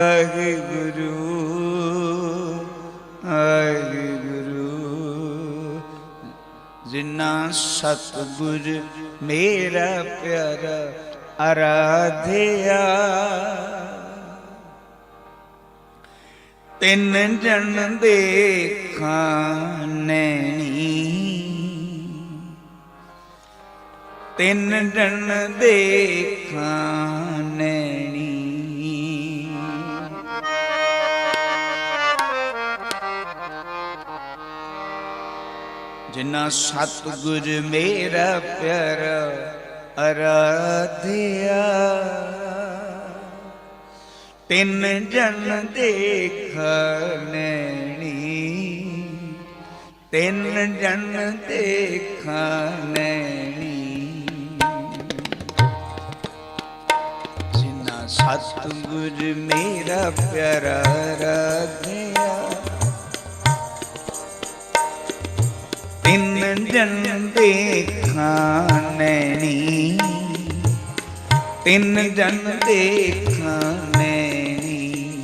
ਵਾਹਿਗੁਰੂ ਵਾਹਿਗੁਰੂ। ਜਿਨਾ ਸਤਿਗੁਰ ਮੇਰਾ ਪਿਆਰਾ ਆਰਾਧਿਆ ਤਿੰਨ ਜਨ ਦੇਖਾਂ ਨੈਣੀ। ਤਿੰਨ ਜਨ ਦੇਖਾਂ ਜਿਨਾ ਸਤਿਗੁਰ ਮੇਰਾ ਪਿਆਰਾ ਅਰਾਧਿਆ। ਤਿੰਨ ਜਨ ਦੇਖ ਨੈਣੀ, ਤਿੰਨ ਜਨ ਦੇਖ ਨੈਣੀ। ਜਿਨਾ ਸਤਿਗੁਰ ਮੇਰਾ ਪਿਆਰ ਰਾਧਿਆ ਡੰਡੇ ਖਾਨੈਣੀ ਤਿੰਨ ਡੰਡੇ ਖਾਨੈਣੀ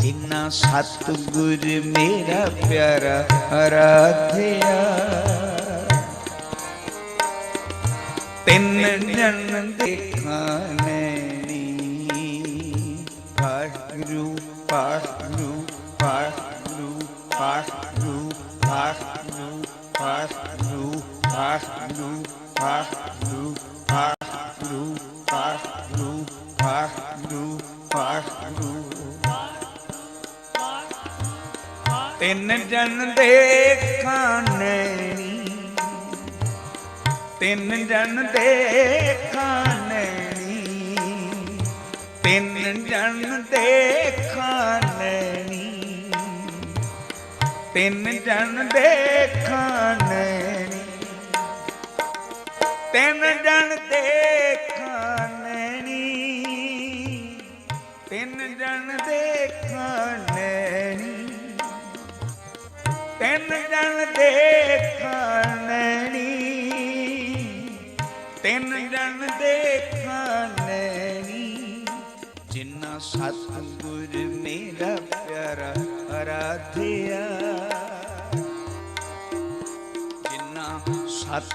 ਜਿਨਾ ਸਤਗੁਰ ਮੇਰਾ ਪਿਆਰਾ ਆਰਾਧਿਆ ਤਿੰਨ ਜਨ ਦੇਖਾਂ ਵਾਹਿਗੁਰੂ ਵਾਹਿਗੁਰੂ ਵਾਹਿਗੁਰੂ ਵਾਹਿਗੁਰੂ ਵਾਹਿਗੁਰੂ ਵਾਹਿਗੁਰੂ ਤਿੰਨ ਜਨ ਦੇਖਾਂ ਨੈਣੀ ਤਿੰਨ ਜਨ ਦੇਖਾਂ ਨੈਣੀ ਤਿੰਨ ਜਨ ਦੇਖਾਂ ਨੈਣੀ ਤਿੰਨ ਜਨ ਦੇਖਾਂ ਨੈਣੀ ਤਿੰਨ ਜਣ ਦੇ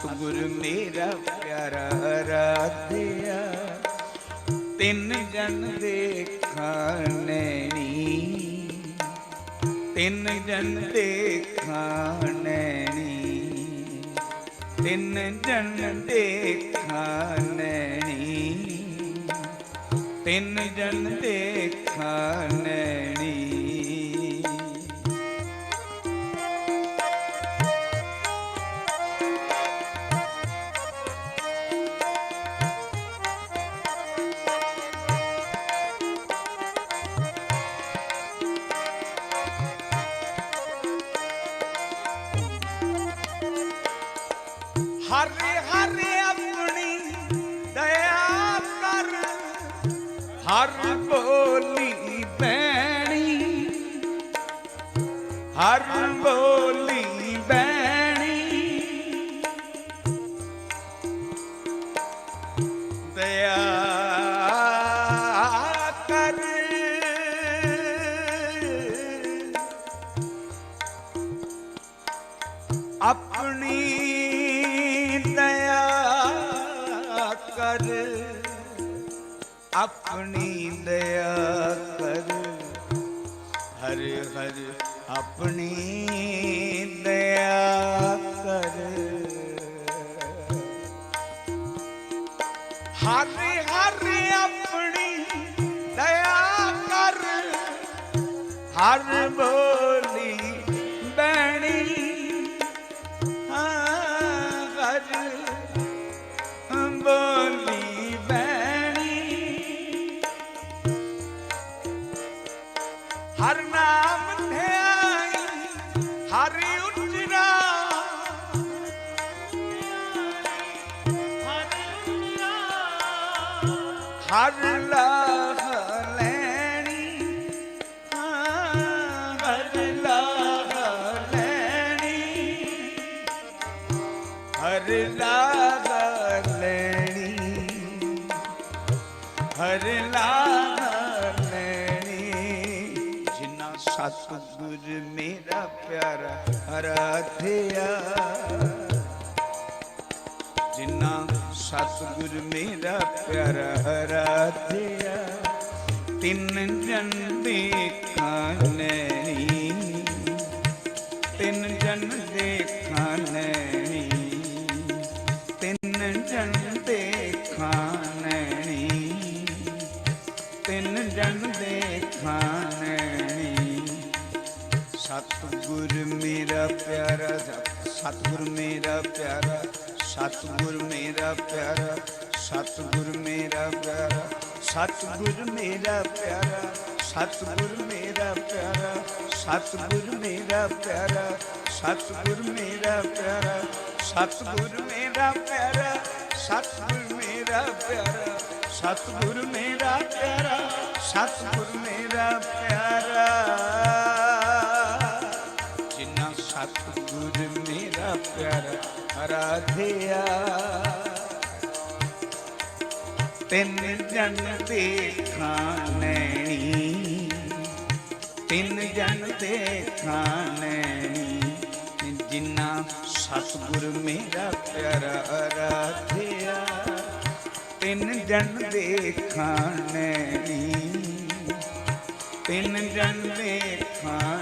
ਸਤਿਗੁਰ ਮੇਰਾ ਪਿਆਰਾ ਅਰਾਧਿਆ, ਤਿੰਨ ਜਨ ਦੇਖਾਂ ਨੈਣੀ। ਤਿੰਨ ਜਨ ਦੇਖਾਂ ਨੈਣੀ, ਤਿੰਨ ਜਨ ਦੇਖਾਂ ਨੈਣੀ। ਤਿੰਨ ਜਨ ਦੇਖਾਂ ਨੈਣੀ। அருள்போல் ਆਪਣੀ ਦਇਆ ਕਰ ਹਰ ਹਰ ਆਪਣੀ ਦਇਆ ਕਰ ਹਰ ਬੋਲੀ ਬੈਣੀ ਹਰ ਬੋਲੀ ਅਰਾਧਿਆ ਜਿਨ੍ਹਾਂ ਸਤਿਗੁਰ ਮੇਰਾ ਪਿਆਰਾ ਅਰਾਧਿਆ ਤਿੰਨ ਜਨ ਦੇਖਾਂ ਨੈਣੀ ਤਿੰਨ ਜਨ ਦੇਖਾਂ ਨੈਣੀ ਤਿੰਨ ਜਨ ਮੇਰਾ ਪਿਆਰਾ ਸਤਿਗੁਰ ਮੇਰਾ ਪਿਆਰਾ ਸਤਿਗੁਰ ਮੇਰਾ ਪਿਆਰਾ ਸਤਿਗੁਰ ਮੇਰਾ ਪਿਆਰਾ ਸਤਿਗੁਰ ਮੇਰਾ ਪਿਆਰਾ ਸਤਿਗੁਰ ਮੇਰਾ ਪਿਆਰਾ ਸਤਿਗੁਰ ਮੇਰਾ ਪਿਆਰਾ ਸਤਿਗੁਰ ਮੇਰਾ ਪਿਆਰਾ ਸਤਿਗੁਰ ਮੇਰਾ ਪਿਆਰਾ ਸਤਿਗੁਰ ਮੇਰਾ ਪਿਆਰਾ ਸਤਿਗੁਰ ਮੇਰਾ ਪਿਆਰਾ ਸਤਿਗੁਰ ਮੇਰਾ ਪਿਆਰਾ ਸਤਿਗੁਰ ਮੇਰਾ ਪਿਆਰਾ ਆਰਾਧਿਆ ਤਿੰਨ ਜਨ ਦੇਖਾਂ ਨੈਣੀ ਤਿੰਨ ਜਨ ਦੇਖਾਂ ਨੈਣੀ ਜਿਨ੍ਹਾਂ ਸਤਿਗੁਰ ਮੇਰਾ ਪਿਆਰਾ ਆਰਾਧਿਆ ਤਿੰਨ ਜਨ ਦੇਖਾਂ ਨੈਣੀ ਤਿੰਨ ਜਨ ਦੇਖਾਂ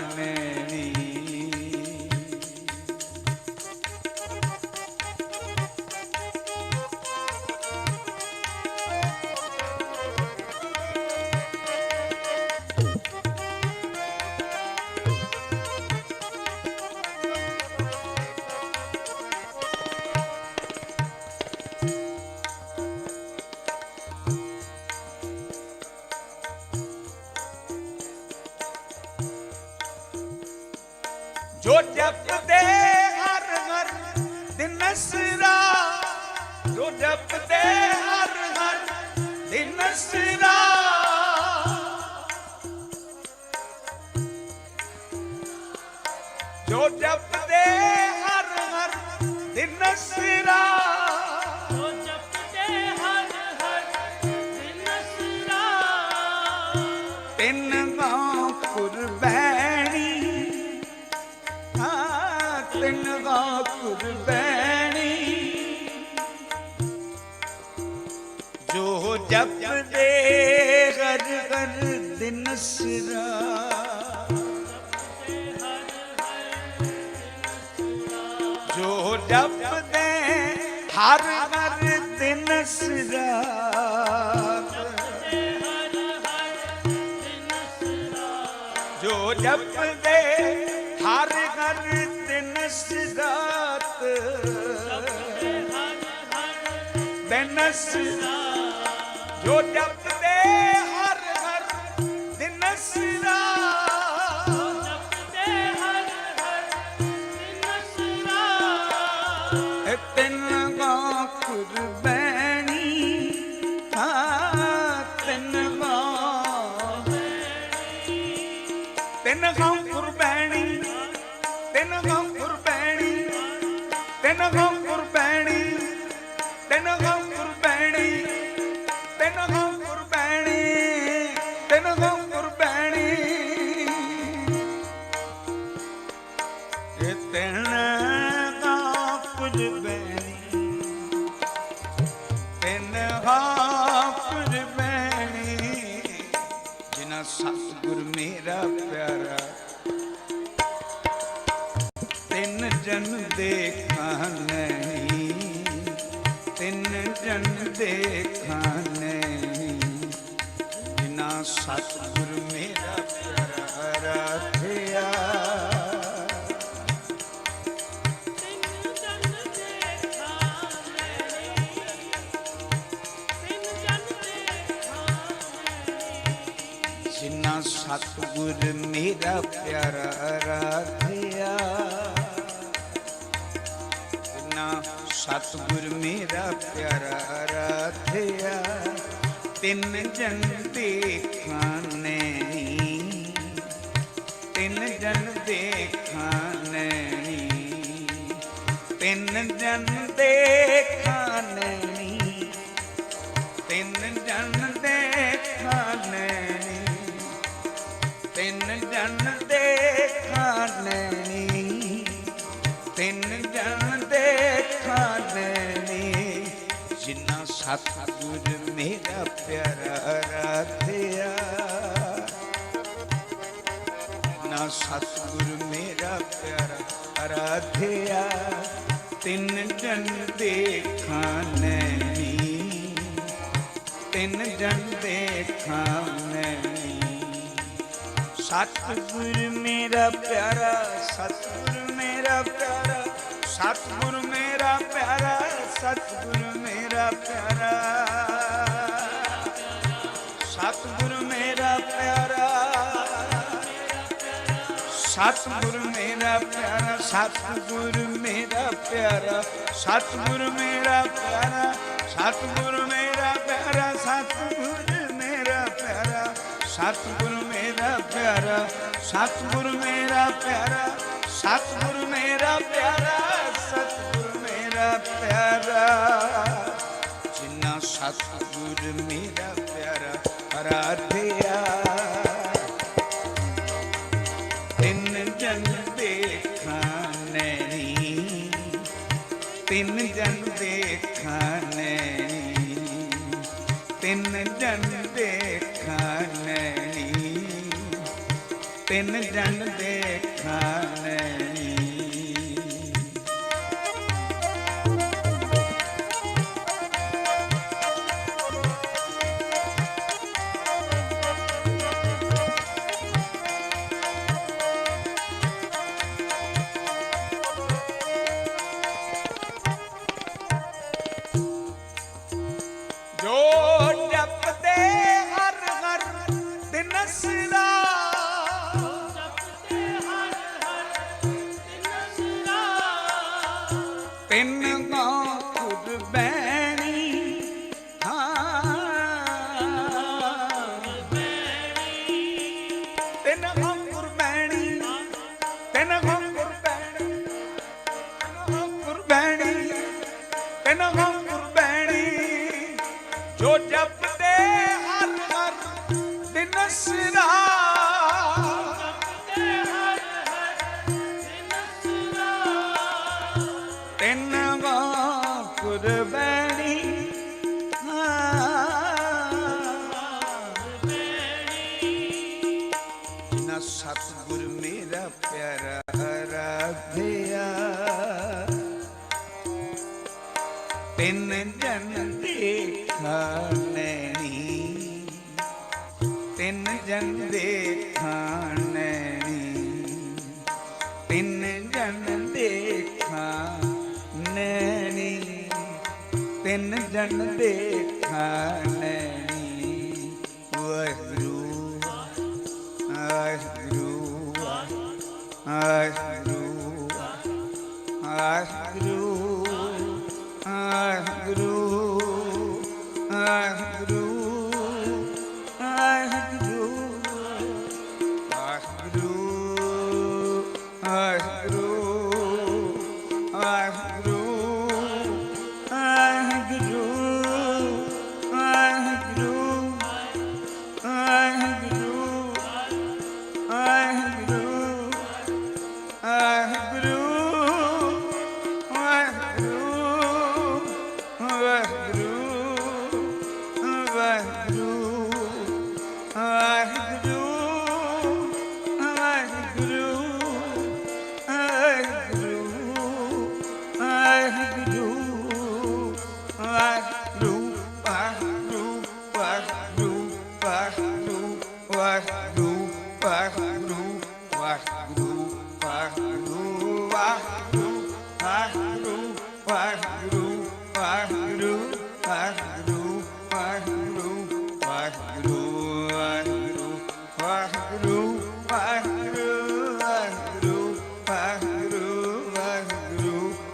ਜੋ ਜਪਦੇ ਹਰ ਹਰ ਦਿਨ ਸਰਾ। ਜੋ ਜਪਦੇ ਹਰ ਹਰ ਦਿਨ ਸਰਾ। ਤਿੰਨ ਗਾਂ ਤਿੰਨ ਗਾਂ ਕੁਰਬੈਣੀ ਜੋ ਜਪਦੇ ਹਰ ਹਰ ਦਿਨ ਸਰਾ। ਜਪਦੇ ਹਰ ਹਰ ਦਿਨ ਸਰਾਤ ਜੋ ਜਪਦੇ ਹਰ ਹਰ ਦਿਨ ਸਰਾਤ ਦਿਨ ਸਰਾਤ ਜੋ ਜਪਦੇ ਹਰ ਹਰ ਦਿਨ ਸਰਾਤ ਜਿਨ੍ਹਾਂ ਸਤਿਗੁਰ ਮੇਰਾ ਪਿਆਰਾ ਰਾਧਿਆ। ਜਿਨ੍ਹਾਂ ਸਤਿਗੁਰ ਮੇਰਾ ਪਿਆਰਾ ਰਾਧਿਆ। ਤਿੰਨ ਜਨ ਦੇਖਾਂ ਨੈਣੀ। ਤਿੰਨ ਜਨ ਦੇਖਾਂ ਤਿੰਨ ਜਨ ਦੇਖਾਂ ਦੇਖਾਂ ਤਿੰਨ ਜਨ ਦੇਖਾਂ ਨੈਣੀ ਜਿਨ੍ਹਾਂ ਸਤਿਗੁਰ ਮੇਰਾ ਪਿਆਰਾ ਰਾਧਿਆ ਨਾ ਸਤਿਗੁਰ ਮੇਰਾ ਪਿਆਰਾ ਅਰਾਧਿਆ ਤਿੰਨ ਜਨ ਦੇਖਾਂ ਨੈਣੀ ਤਿੰਨ ਜਨ ਦੇਖਾਂ ਨੈਣੀ ਸਤਿਗੁਰ ਮੇਰਾ ਪਿਆਰਾ, ਸਤਿਗੁਰ ਮੇਰਾ ਪਿਆਰਾ, ਸਤਿਗੁਰ ਮੇਰਾ ਪਿਆਰਾ, ਸਤਿਗੁਰ ਮੇਰਾ ਪਿਆਰਾ। ਸਤਿਗੁਰ ਮੇਰਾ ਪਿਆਰਾ, ਸਤਿਗੁਰ ਮੇਰਾ ਪਿਆਰਾ, ਸਤਿਗੁਰ ਮੇਰਾ ਪਿਆਰਾ, ਸਤਿਗੁਰ ਮੇਰਾ ਪਿਆਰਾ, ਸਤਿਗੁਰ ਮੇਰਾ ਪਿਆਰਾ, ਸਤਿਗੁਰ ਸਤਿਗੁਰ ਮੇਰਾ ਪਿਆਰਾ, ਸਤਿਗੁਰ ਮੇਰਾ ਪਿਆਰਾ, ਸਤਿਗੁਰ ਮੇਰਾ ਪਿਆਰਾ, ਸਤਿਗੁਰ ਮੇਰਾ ਪਿਆਰਾ। ਜਿਨ੍ਹਾਂ ਸਤਿਗੁਰ ਮੇਰਾ ਪਿਆਰਾ ਅਰਾਧਿਆ ਜੋ ਜਪਦੇ ਹਰ ਹਰ ਦਿਨ ਸਦਾ ਤਿੰਨ ਜਨ ਦੇਖਾ ਨੈਣੀ ਵਾਹਿਗੁਰੂ ਵਾਹਿਗੁਰੂ ਵਾਹਿਗੁਰੂ ਵਾਹਿਗੁਰੂ।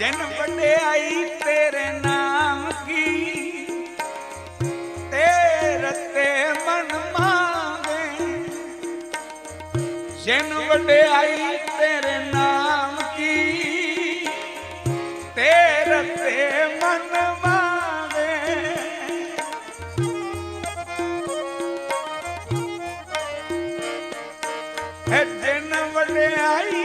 ਜਨ ਵਡਿਆਈ ਤੇਰੇ ਨਾਮ ਕੀ? ਤੇਰੇ ਤੇ ਮਨ ਮਾਵੇ। ਜਨ ਤੇਰੇ ਨਾਮ ਕੀ? ਤੇ ਮਨ ਮਾਵੇ। ਜਨ ਵਡਿਆਈ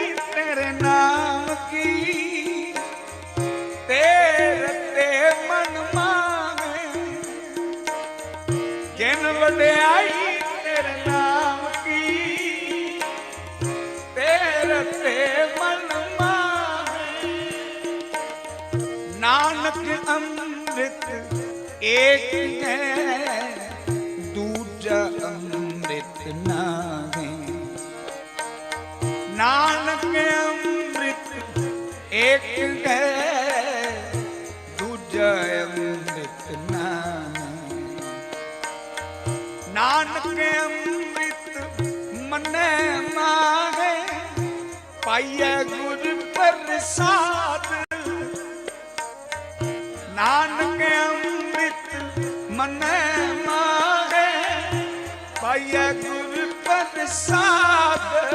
ਵਡਿਆਈ ਤੇਰੇ ਅੰਮ੍ਰਿਤ ਏਕ ਹੈ ਦੂਜਾ ਅੰਮ੍ਰਿਤ ਨਾਹੀ ਅੰਮ੍ਰਿਤ ਏਕ ਹੈ ਕੇ ਅੰਮ੍ਰਿਤ ਮੰਨੇ ਮਾਗੇ ਪਾਈਐ ਗੁਰ ਪ੍ਰਸਾਦ। ਨਾਨਕ ਅੰਮ੍ਰਿਤ ਮੰਨੇ ਮਾਗੇ ਪਾਈਐ ਗੁਰ ਪ੍ਰਸਾਦ।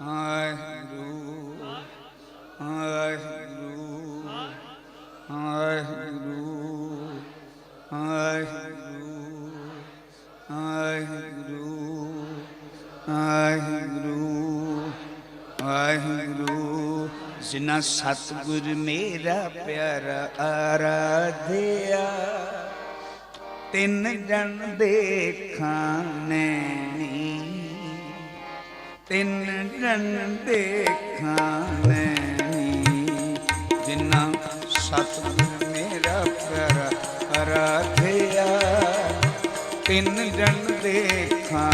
ਵਾਹਿਗੁਰੂ ਵਾਹਿਗੁਰੂ ਵਾਹਿਗੁਰੂ ਵਾਹਿਗੁਰੂ ਜਿਨਾ ਸਤਗੁਰ ਮੇਰਾ ਪਿਆਰਾ ਆਰਾਧਿਆ ਤਿੰਨ ਜਨ ਦੇਖਾਂ ਨੇ ਤਿੰਨ ਜਨ ਦੇਖਾਂ ਨੈਣੀ ਜਿਨਾ ਸਤਿਗੁਰ ਮੇਰਾ ਪਿਆਰਾ ਆਰਾਧਿਆ ਤਿੰਨ ਜਨ ਦੇਖਾਂ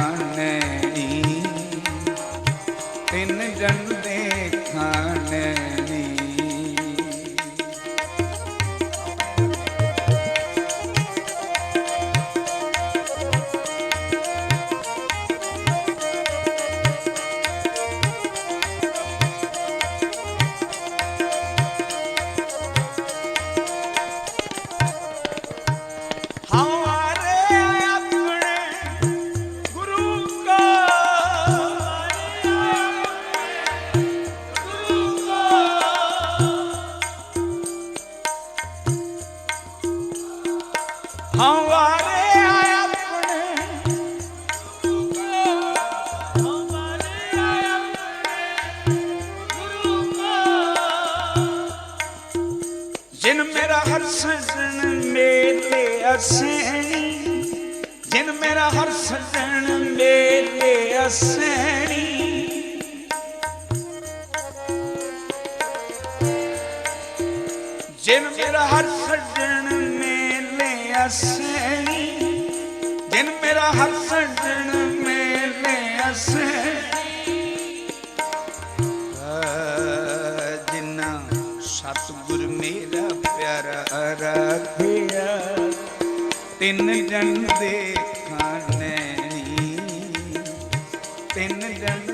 ਹਰ ਸਜਣ ਮੇਲੇ ਅਸੈਣੀ ਜਿਨ ਮੇਰਾ ਹਰ ਸਜਣ ਮੇਲੇ ਅਸੈਣੀ ਜਿਨ ਮੇਰਾ ਹਰ ਸਜਣ ਮੇਲੇ ਅਸੈਣੀ ਜਿਨ ਮੇਰਾ ਹਰ ਸਜਣ ਮੇਲੇ ਅਸੈਣੀ ਤਿੰਨ ਜਨ ਦੇਖਾਂ ਨੈਣੀ ਤਿੰਨ ਜਨ